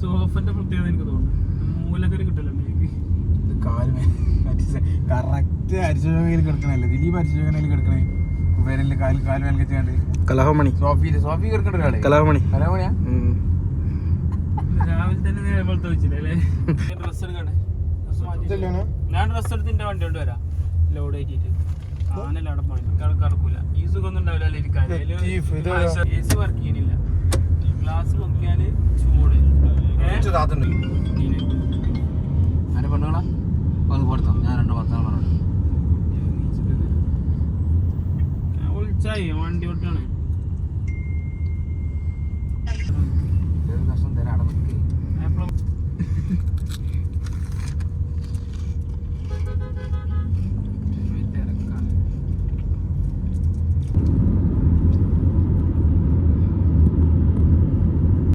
സോഫന്റെ പ്രത്യേകത എനിക്ക് തോന്നുന്നു. മൂലക്കറി കിട്ടല്ലോ ഇത് കാൽ കറക്റ്റ് അരിശോകയിൽ കിടക്കണല്ലേ? ദിലീപ് അരിശോകനയിൽ കിടക്കണേ? കുബേരനിൽ കാൽ കാൽ മേൽ കലാഹമണി സോഫി സോഫി ഒരാളെ. കലാഭമണി കലാമണിയാ രാവിലെ തന്നെ നേരെ പോലത്തെ വെച്ചില്ലേ അല്ലേ? ഡ്രസ് എടുക്കണ്ടേ ഞാൻ ഡ്രസ് എടുത്തിന്റെ വണ്ടി കൊണ്ട് വരാം. ലോഡ് കയറ്റിട്ട് ആനല്ല അവിടെ പോയി കറക്കൂല ഈ ഉണ്ടാവില്ല അല്ലേ ഇരിക്കാൻ? ലത്തീഫ്, ഇത്. എ സി വർക്ക് ചെയ്യണില്ല ഗ്ലാസ് ഏ? താത്തുണ്ട് അതിന്റെ പെണ്ണുകളാ ഒന്ന് കൊടുത്തോ. ഞാൻ രണ്ട് വർത്തമാനം പറഞ്ഞു വണ്ടി വിട്ടാണ്